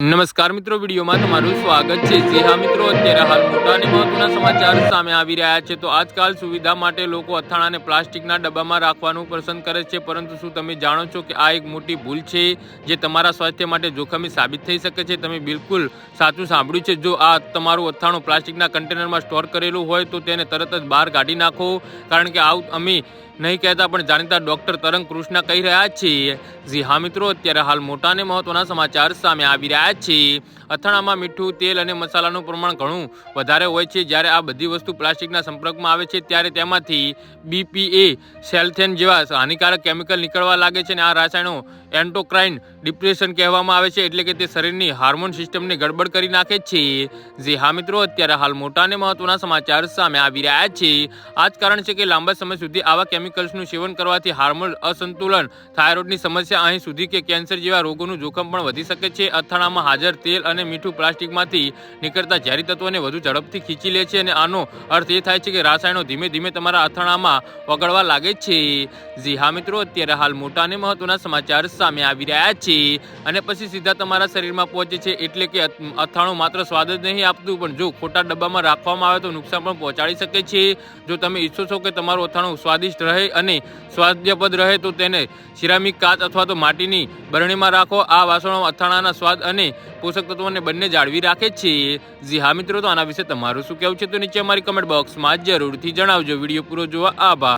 નમસ્કાર મિત્રો, વિડીયોમાં તમારું સ્વાગત છે. જી હા મિત્રો, અત્યારે હાલ મોટા અને મહત્વના સમાચાર સામે આવી રહ્યા છે. તો આજકાલ સુવિધા માટે લોકો અથાણાને પ્લાસ્ટિકના ડબ્બામાં રાખવાનું પસંદ કરે છે. પરંતુ શું તમે જાણો છો કે આ એક મોટી ભૂલ છે, જે તમારા સ્વાસ્થ્ય માટે જોખમી સાબિત થઈ શકે છે? તમે બિલકુલ સાચું સાંભળ્યું છે. જો આ તમારું અથાણું પ્લાસ્ટિકના કન્ટેનરમાં સ્ટોર કરેલું હોય, તો તેને તરત જ બહાર કાઢી નાખો. કારણ કે આવું અમે નહીં કહેતા, પણ જાણીતા ડોક્ટર તરંગ કૃષ્ણ કહી રહ્યા છીએ જી હા મિત્રો, અત્યારે હાલ મોટા અને મહત્વના સમાચાર સામે આવી રહ્યા છે. અથાણામાં મીઠું, તેલ અને મસાલાનું પ્રમાણ ઘણું વધારે હોય છે. જ્યારે આ બધી વસ્તુ પ્લાસ્ટિકના સંપર્કમાં આવે છે, ત્યારે તેમાંથી બીપીએ સેલ્થેન જેવા હાનિકારક કેમિકલ નીકળવા લાગે છે અને આ રાસાયણો એન્ટોક્રાઇન ડિપ્રેશન કહેવામાં આવે છે એટલે કે તે શરીરની હાર્મોન સિસ્ટમને ગડબડ કરી નાખે છે. જે હા મિત્રો, અત્યારે હાલ મોટા અને મહત્વના સમાચાર સામે આવી રહ્યા છે. આ જ કારણ છે કે લાંબા સમય સુધી આવા કેમિકલ્સનું સેવન કરવાથી હાર્મોન અસંતુલન થાઇરોઇડની સમસ્યા અહીં સુધી કે કેન્સર જેવા રોગોનું જોખમ પણ વધી શકે છે. અથાણામાં હાજર તેલ અને મીઠું પ્લાસ્ટિકમાંથી નીકળતા ઝેરી તત્વોને વધુ ઝડપથી ખીંચી લે છે અને આનો અર્થ એ થાય છે કે રાસાયણો ધીમે ધીમે તમારા અથાણામાં ઓગળવા લાગે છે. જી હા મિત્રો, અત્યારે હાલ મોટા અને મહત્વના સમાચાર સામે આવી રહ્યા છે. અને પછી સીધા તમારા શરીરમાં પહોંચે છે એટલે કે અથાણું માત્ર સ્વાદ જ નહીં આપતું, પણ જો ખોટા ડબ્બામાં રાખવામાં આવે તો નુકસાન પણ પહોંચાડી શકે છે. જો તમે ઈચ્છો છો કે તમારું અથાણું સ્વાદિષ્ટ રહે અને સ્વાદ્યપદ રહે, તો તેને સિરામિક કાચ અથવા તો માટીની બરણીમાં રાખો. આ વાસણો અથાણાના સ્વાદ અને પોષક તત્વોને બંને જાળવી રાખે છે. જી હા મિત્રો, તો આના વિશે તમારું શું કહેવું છે? તો નીચે અમારી કમેન્ટ બોક્સમાં જરૂરથી જણાવજો. વીડિયો પૂરો જોવા આભાર.